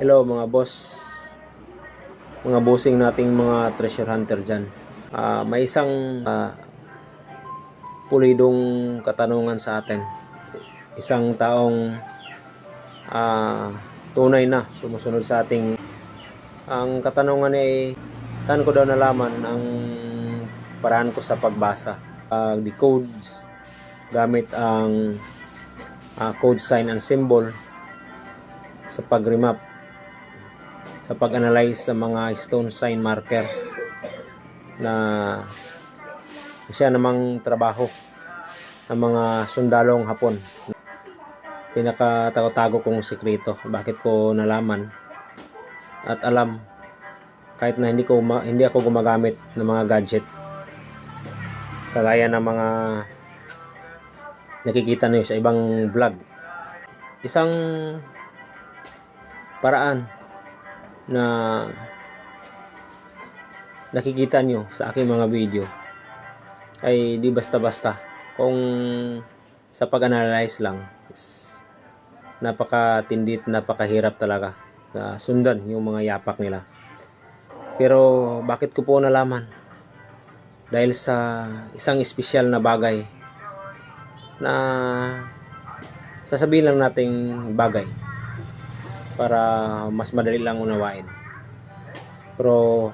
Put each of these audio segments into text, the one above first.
Hello mga boss, mga bossing nating mga treasure hunter dyan. Ah, may isang ah, pulidong katanungan sa atin. Isang taong ah, tunay na sumusunod sa ating ang katanungan ay saan ko daw nalaman ang paraan ko sa pagbasa. Ah, the codes gamit ang ah, code sign and symbol sa pag-remap sa pag-analyze sa mga stone sign marker na siya namang trabaho ng mga sundalong hapon. Pinakatago-tago kong sikreto. Bakit ko nalaman at alam kahit na hindi ko hindi ako gumagamit ng mga gadget kagaya ng mga nakikita niyo sa ibang vlog. Isang paraan na nakikita nyo sa aking mga video ay di basta-basta. Kung sa pag-analyze lang is napakatindi at napakahirap talaga na sundan yung mga yapak nila. Pero bakit ko po nalaman? Dahil sa isang espesyal na bagay na sasabihin lang nating bagay para mas madali lang unawain. Pero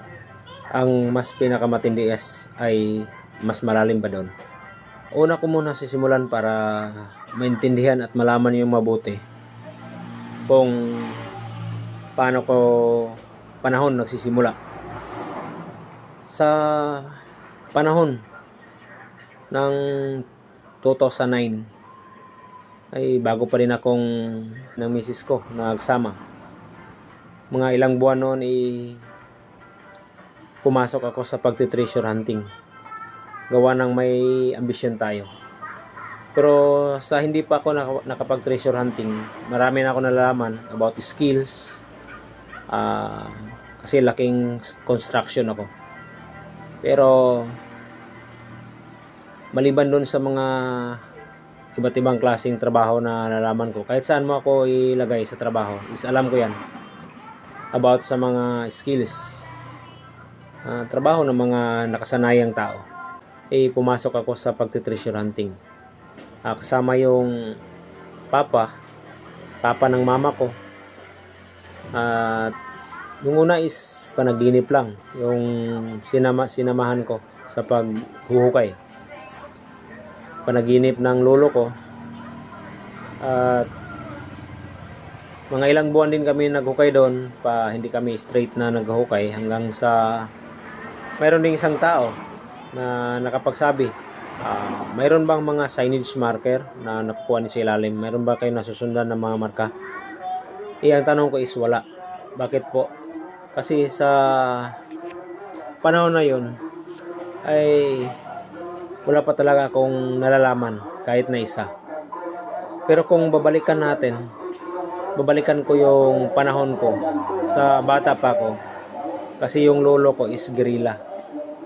ang mas pinakamatindi is ay mas malalim pa doon. Una ko muna sisimulan para maintindihan at malaman yung mabuti kung paano ko panahon nagsisimula. Sa panahon ng 2009 ay bago pa rin akong ng misis ko nagsama. Mga ilang buwan noon ay pumasok ako sa pagti-treasure hunting. Gawa ng may ambisyon tayo. Pero sa hindi pa ako naka- nakapag-treasure hunting, marami na ako nalalaman about skills. Ah, kasi laking construction ako. Pero maliban doon sa mga iba't ibang klaseng trabaho na nalaman ko. Kahit saan mo ako ilagay sa trabaho, is alam ko yan. About sa mga skills. ah, trabaho ng mga nakasanayang tao. Eh, pumasok ako sa pagtitreasure hunting. Ah, kasama yung papa, papa ng mama ko. At yung una is panaginip lang. Yung sinama, sinamahan ko sa paghuhukay panaginip ng lolo ko. At mga ilang buwan din kami naghukay doon pa hindi kami straight na naghukay hanggang sa mayroon ding isang tao na nakapagsabi ah, mayroon bang mga signage marker na nakukuha niyo sa ilalim mayroon ba kayo nasusundan ng mga marka? Eh ang tanong ko is wala. Bakit po? Kasi sa panahon na yun ay wala pa talaga akong nalalaman kahit na isa. Pero kung babalikan natin, babalikan ko yung panahon ko sa bata pa ko. Kasi yung lolo ko is gorilla.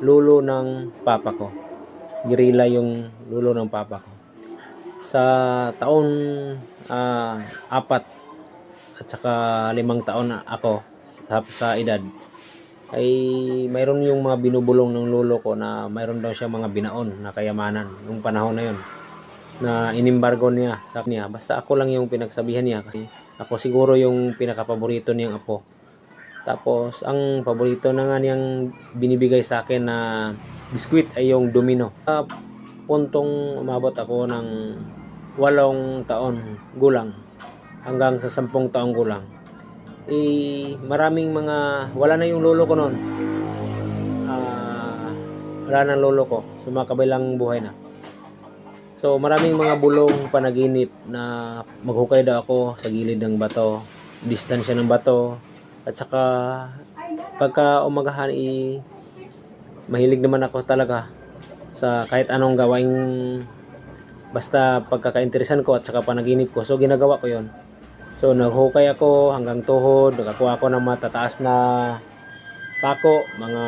Lolo ng papa ko. Gorilla yung lolo ng papa ko. Sa taon ah, apat at saka limang taon ako sa, sa edad ay mayroon yung mga binubulong ng lolo ko na mayroon daw siya mga binaon na kayamanan nung panahon na yon na inimbargo niya. Sa kanya basta ako lang yung pinagsabihan niya kasi ako siguro yung pinakapaborito niyang apo. Tapos ang paborito na nga niyang binibigay sa akin na biskwit ay yung domino. Sa puntong umabot ako ng walong taon gulang hanggang sa sampung taong gulang eh, maraming mga wala na yung lolo ko noon. Ah, wala na lolo ko. Sumakabilang buhay na. So, maraming mga bulong panaginip na maghukay daw ako sa gilid ng bato, distansya ng bato, at saka pagka umagahan i mahilig naman ako talaga sa kahit anong gawaing basta pagkakainteresan ko at saka panaginip ko. So, ginagawa ko yon So naghukay ako hanggang tuhod, nakakuha ako ng matataas na pako, mga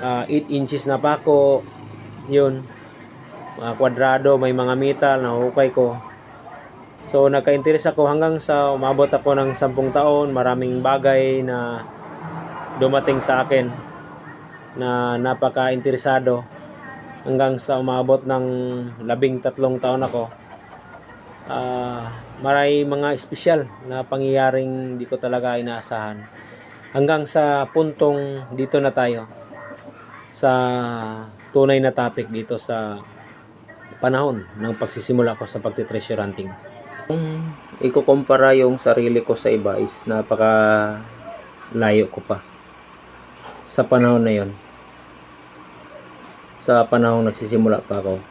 8 inches na pako, yun. Mga kwadrado, may mga metal, nahukay ko. So nagka-interest ako hanggang sa umabot ako ng 10 taon, maraming bagay na dumating sa akin na napaka-interesado hanggang sa umabot ng labing tatlong taon ako. Ah, maray mga espesyal na pangyayaring di ko talaga inaasahan. Hanggang sa puntong dito na tayo sa tunay na topic dito sa panahon ng pagsisimula ko sa pagtitreasure hunting. Kung ikukumpara yung sarili ko sa iba is napaka layo ko pa sa panahon na yon sa panahon nagsisimula pa ako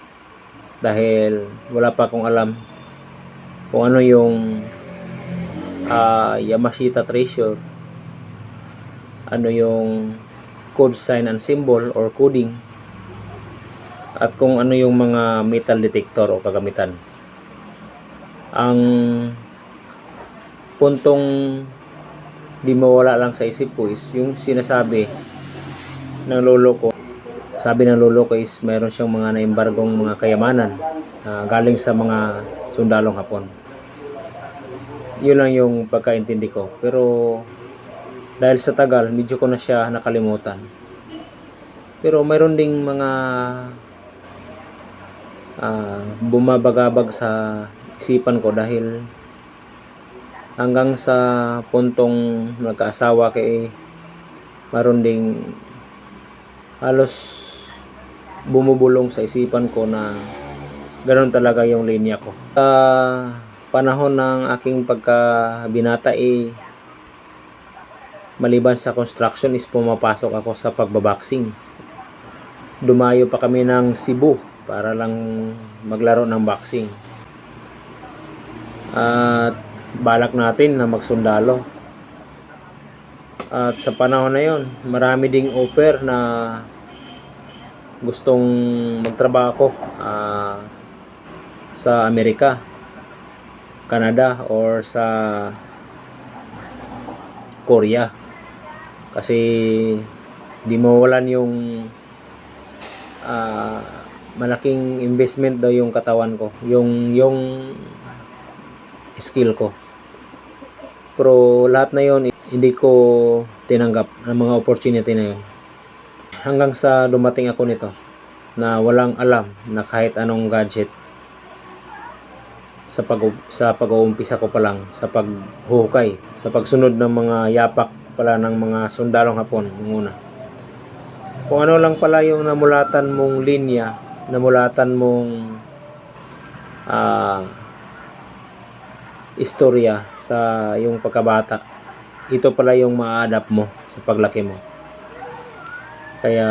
dahil wala pa akong alam kung ano yung ah, Yamashita treasure. Ano yung code sign and symbol or coding. At kung ano yung mga metal detector o kagamitan. Ang puntong di mawala lang sa isip ko is yung sinasabi ng lolo ko. Sabi ng lolo ko is mayroon siyang mga naimbargong mga kayamanan ah, galing sa mga sundalong hapon yun lang yung pagkaintindi ko pero dahil sa tagal medyo ko na siya nakalimutan pero mayroon ding mga ah, bumabagabag sa isipan ko dahil hanggang sa puntong nagkaasawa kay mayroon ding halos bumubulong sa isipan ko na ganoon talaga yung linya ko. Sa panahon ng aking pagkabinata eh, maliban sa construction is pumapasok ako sa pagbaboxing. Dumayo pa kami ng Cebu para lang maglaro ng boxing. At balak natin na magsundalo. At sa panahon na yon, marami ding offer na gustong magtrabaho ah, sa Amerika, Canada or sa Korea. Kasi di mawalan yung ah, malaking investment daw yung katawan ko, yung yung skill ko. Pero lahat na yon hindi ko tinanggap ng mga opportunity na yon. Hanggang sa dumating ako nito na walang alam na kahit anong gadget sa pag sa pag-uumpisa ko pa lang sa paghuhukay sa pagsunod ng mga yapak pala ng mga sundalong hapon nung kung ano lang pala yung namulatan mong linya namulatan mong ah istorya sa yung pagkabata ito pala yung ma-adapt mo sa paglaki mo. Kaya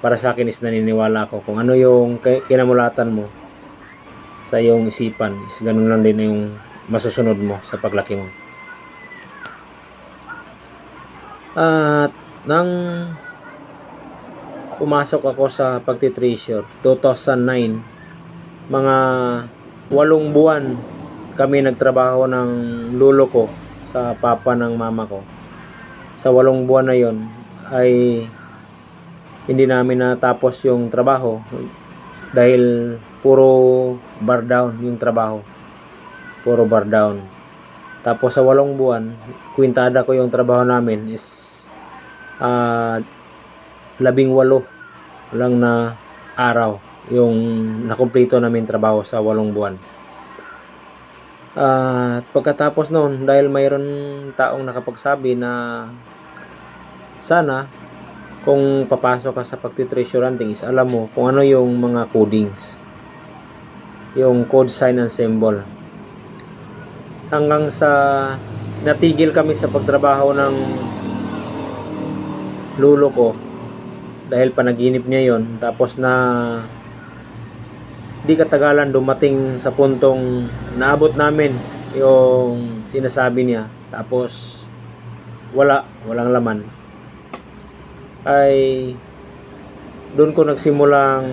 para sa akin is naniniwala ako kung ano yung ki- kinamulatan mo sa iyong isipan is ganun lang din yung masusunod mo sa paglaki mo at nang pumasok ako sa pagtitreasure 2009 mga walong buwan kami nagtrabaho ng lolo ko sa papa ng mama ko. Sa walong buwan na yon ay hindi namin natapos yung trabaho dahil puro bar down yung trabaho. Puro bar down. Tapos sa walong buwan, kwintada ko yung trabaho namin is ah, labing walo lang na araw yung nakumpleto namin trabaho sa walong buwan. At pagkatapos noon, dahil mayroon taong nakapagsabi na sana kung papasok ka sa pagtitreasure hunting is alam mo kung ano yung mga codings. Yung code sign and symbol. Hanggang sa natigil kami sa pagtrabaho ng lulo ko dahil panaginip niya yon tapos na di katagalan dumating sa puntong naabot namin yung sinasabi niya. Tapos wala walang laman. Ay doon ko nagsimulang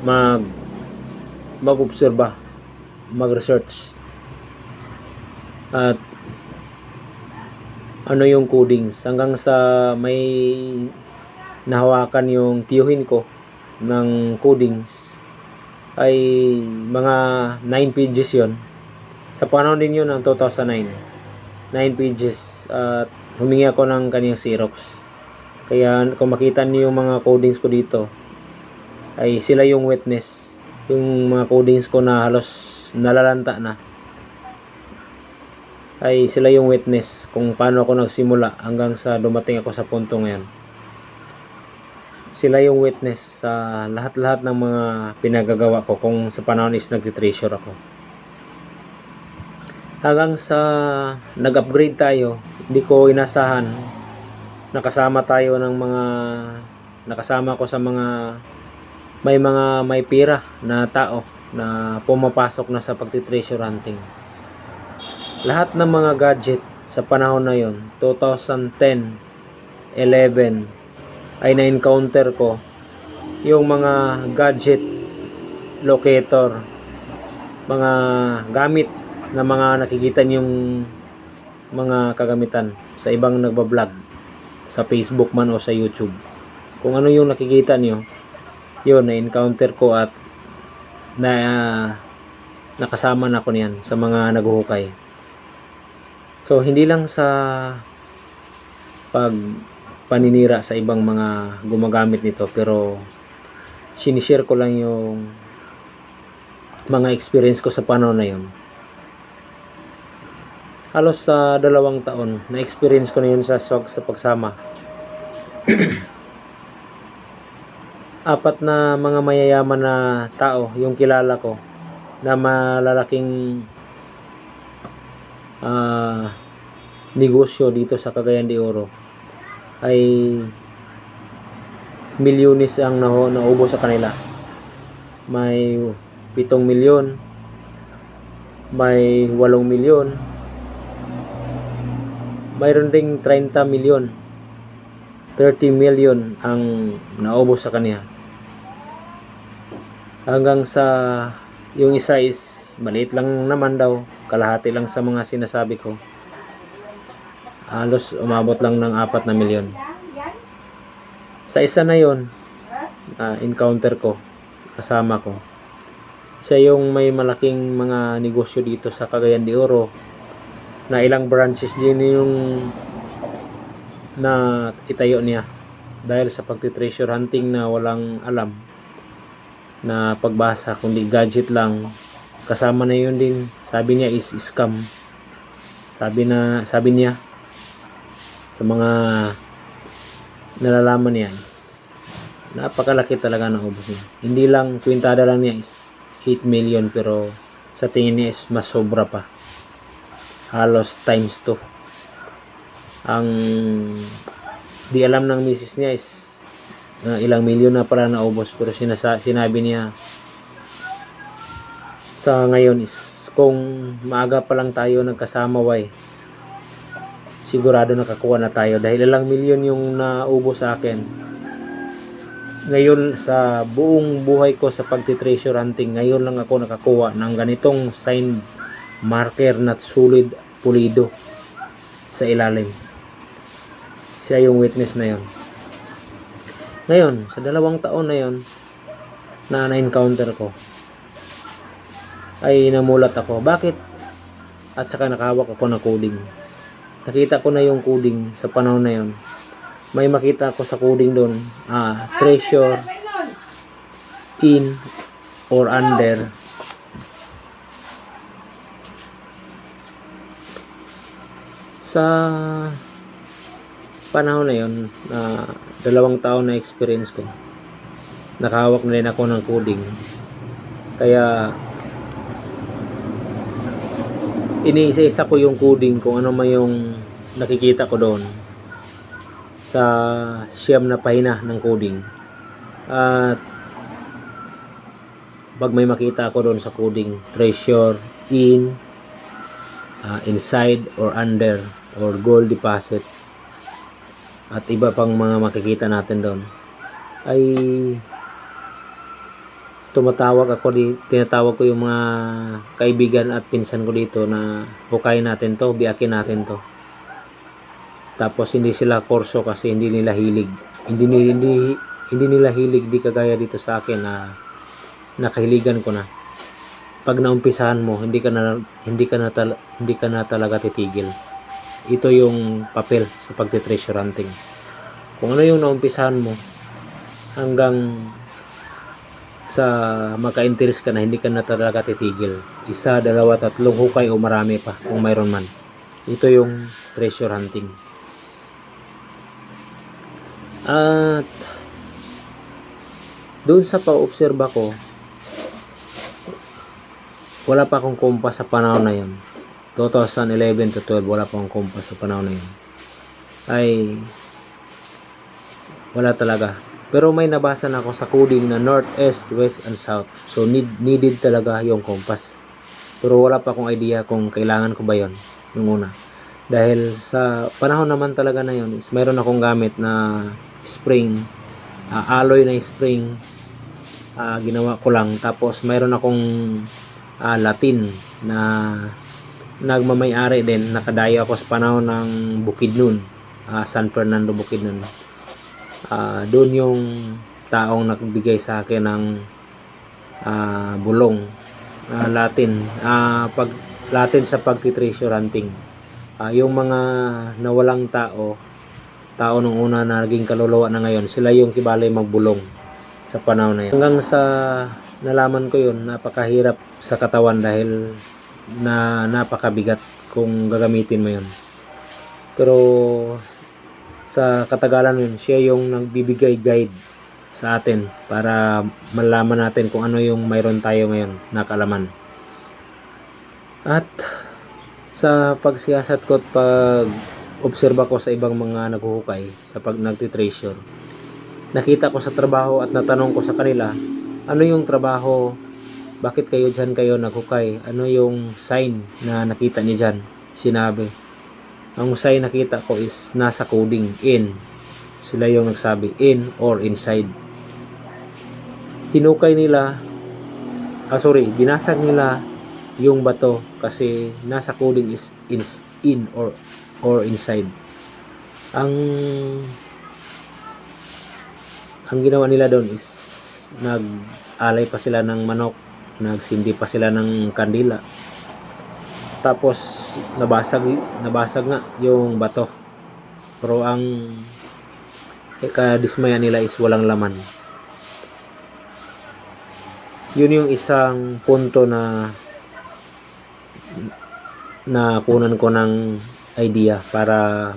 mag mag-obserba mag-research. At ano yung codings? Hanggang sa may nahawakan yung tiyuhin ko ng codings ay mga 9 pages yon sa panahon din yun ng 2009 9 pages at humingi ako ng kaniyang Xerox. Kaya kung makita niyo yung mga codings ko dito ay sila yung witness. Yung mga codings ko na halos nalalanta na. Ay sila yung witness kung paano ako nagsimula hanggang sa dumating ako sa punto ngayon. Sila yung witness sa lahat-lahat ng mga pinagagawa ko kung sa panahon is nagtitreasure ako. Hanggang sa nag-upgrade tayo, hindi ko inasahan nakasama tayo ng mga nakasama ko sa mga may mga may pira na tao na pumapasok na sa pagtitreasure hunting. Lahat ng mga gadget sa panahon na yon, 2010, 11, ay na-encounter ko yung mga gadget locator mga gamit na mga nakikita niyong mga kagamitan sa ibang nagbablog sa Facebook man o sa YouTube kung ano yung nakikita niyo yun na-encounter ko at na nakasama na ko niyan sa mga naghuhukay so hindi lang sa pag paninira sa ibang mga gumagamit nito pero sinishare ko lang yung mga experience ko sa panahon na yun. Halos sa dalawang taon na experience ko na yun sa swag sa pagsama apat na mga mayayaman na tao yung kilala ko na malalaking ah, negosyo dito sa Cagayan de Oro ay milyones ang naho, naubo sa kanila. May 7 milyon, may 8 milyon, mayroon ding 30 milyon, 30 million ang naubo sa kanya. Hanggang sa yung isa is maliit lang naman daw, kalahati lang sa mga sinasabi ko halos umabot lang ng 4 na milyon. Sa isa na yon na encounter ko, kasama ko. Siya yung may malaking mga negosyo dito sa Cagayan de Oro na ilang branches din yung na itayo niya dahil sa pagtitreasure hunting na walang alam na pagbasa kundi gadget lang kasama na yun din sabi niya is scam sabi na sabi niya sa mga nalalaman niya is napakalaki talaga ng ubos niya. Hindi lang, kwintada lang niya is 8 million pero sa tingin niya is mas sobra pa. Halos times 2. Ang di alam ng misis niya is uh, ilang milyon na pala naubos pero sinasa, sinabi niya sa ngayon is kung maaga pa lang tayo nagkasama way sigurado nakakuha na tayo. Dahil ilang milyon yung naubo sa akin ngayon sa buong buhay ko sa pagtitreasure hunting ngayon lang ako nakakuha ng ganitong sign marker na solid pulido sa ilalim. Siya yung witness na yon ngayon sa dalawang taon na yon na na-encounter ko ay namulat ako bakit? At saka nakahawak ako ng coding. Nakita ko na yung coding sa panahon na yon may makita ko sa coding doon ah, treasure in or under. Sa panahon na yon na dalawang taon na experience ko. Nakahawak na rin ako ng coding. Kaya iniisa-isa ko yung coding kung ano man yung nakikita ko doon sa siyam na pahina ng coding. At pag may makita ako doon sa coding treasure in uh, inside or under or gold deposit at iba pang mga makikita natin doon ay tumatawag ako di tinatawag ko yung mga kaibigan at pinsan ko dito na hukayin natin to biakin natin to tapos hindi sila korso kasi hindi nila hilig hindi hindi hindi nila hilig di kagaya dito sa akin na nakahiligan ko na. Pag naumpisahan mo, hindi ka na hindi ka na hindi ka na talaga titigil. Ito yung papel sa pagte-treasure hunting. Kung ano yung naumpisahan mo hanggang sa maka-interest ka na hindi ka na talaga titigil. Isa, dalawa, tatlong hukay o marami pa kung mayroon man. Ito yung treasure hunting. At doon sa pa-obserba ko, wala pa akong kompas sa panahon na yun. 2011 to 12, wala pa akong kompas sa panahon na yun. Ay, wala talaga. Pero may nabasa na ako sa coding na north, east, west, and south. So, need, needed talaga yung kompas. Pero wala pa akong idea kung kailangan ko ba yon nung una. Dahil sa panahon naman talaga na yun, is mayroon akong gamit na spring, ah, alloy na spring, ah, ginawa ko lang. Tapos mayroon akong ah, Latin na nagmamayari din. Nakadayo ako sa panahon ng Bukidnon, ah, San Fernando Bukidnon. Ah, doon yung taong nagbigay sa akin ng ah, bulong ah, Latin ah, pag Latin sa pagti-treasure hunting Ah, yung mga nawalang tao tao nung una na naging kaluluwa na ngayon sila yung kibali magbulong sa panahon na yun hanggang sa nalaman ko yun napakahirap sa katawan dahil na napakabigat kung gagamitin mo yun pero sa katagalan yun, siya yung nagbibigay guide sa atin para malaman natin kung ano yung mayroon tayo ngayon na kaalaman. At sa pagsiyasat ko at pag obserba ko sa ibang mga naghuhukay sa pag nagtitreasure, nakita ko sa trabaho at natanong ko sa kanila, ano yung trabaho, bakit kayo dyan kayo naghukay, ano yung sign na nakita niyo dyan, sinabi ang sign nakita ko is nasa coding in. Sila yung nagsabi in or inside. Hinukay nila ah sorry binasag nila yung bato kasi nasa coding is in, in or or inside. Ang ang ginawa nila doon is nag-alay pa sila ng manok nagsindi pa sila ng kandila. Tapos nabasag nabasag nga yung bato. Pero ang kadismaya nila is walang laman. Yun yung isang punto na na kunan ko ng idea para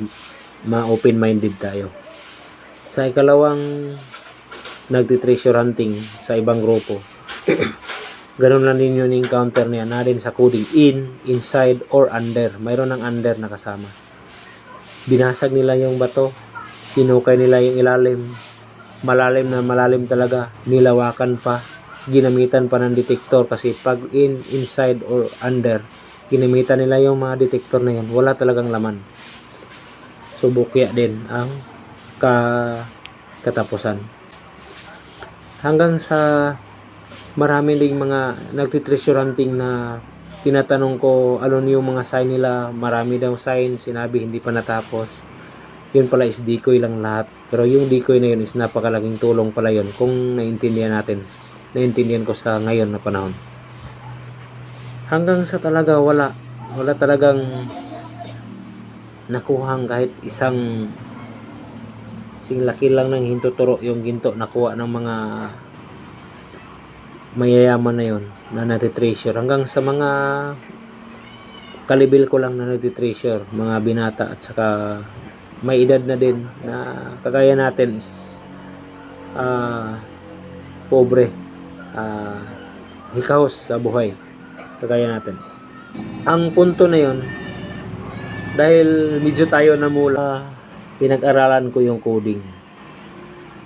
ma-open minded tayo. Sa ikalawang nagti-treasure hunting sa ibang grupo ganun lang din yung encounter niya na din sa coding in, inside, or under. Mayroon ng under na kasama. Binasag nila yung bato. Kinukay nila yung ilalim. Malalim na malalim talaga. Nilawakan pa. Ginamitan pa ng detector kasi pag in, inside, or under ginamitan nila yung mga detector na yan wala talagang laman. So din ang ka katapusan. Hanggang sa marami ding mga nagtitreasure hunting na tinatanong ko ano yung mga sign nila? Marami daw sign. Sinabi hindi pa natapos. Yun pala is decoy lang lahat. Pero yung decoy na yun is napakalaking tulong pala yun kung naintindihan natin naintindihan ko sa ngayon na panahon. Hanggang sa talaga wala wala talagang nakuhang kahit isang sing laki lang ng hintuturo yung ginto nakuha ng mga mayayaman na yon na natitreasure hanggang sa mga kalibil ko lang na natitreasure mga binata at saka may edad na din na kagaya natin is ah pobre ah hikaos sa buhay kagaya natin. Ang punto na yon dahil medyo tayo na mula pinag-aralan ko yung coding.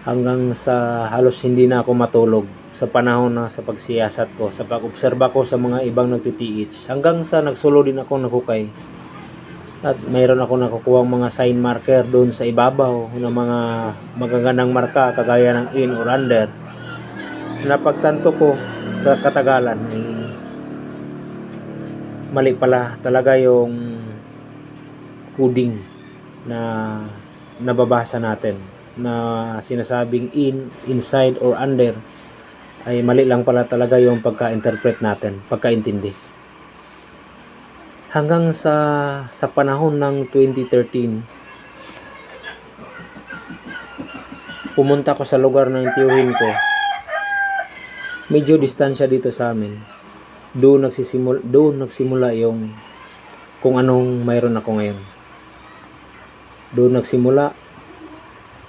Hanggang sa halos hindi na ako matulog sa panahon na sa pagsiyasat ko, sa pag-obserba ko sa mga ibang nagtitiich, hanggang sa nagsulo din ako nagkukay. At mayroon ako nakukuha mga sign marker doon sa ibabaw ng mga magagandang marka kagaya ng in or under. Napagtanto ko sa katagalan ay mali pala talaga yung coding na nababasa natin na sinasabing in, inside or under ay mali lang pala talaga yung pagka-interpret natin, pagkaintindi. Hanggang sa sa panahon ng 2013, pumunta ko sa lugar ng tiyuhin ko. Medyo distansya dito sa amin. Doon nagsisimula, doon nagsimula yung kung anong mayroon ako ngayon. Doon nagsimula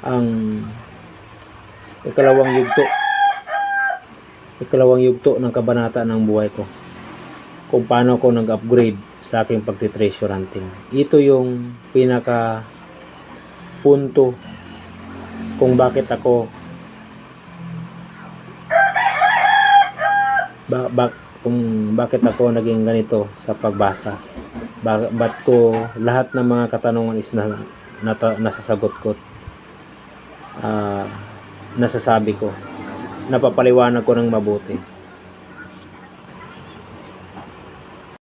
ang ikalawang yugto. Ikalawang yugto ng kabanata ng buhay ko. Kung paano ako nag-upgrade sa aking pagtitreasure hunting. Ito yung pinaka punto kung bakit ako ba, ba, kung bakit ako naging ganito sa pagbasa. Ba, ba't ko lahat ng mga katanungan is na, nata, nasasagot ko ah, nasasabi ko napapaliwanag ko ng mabuti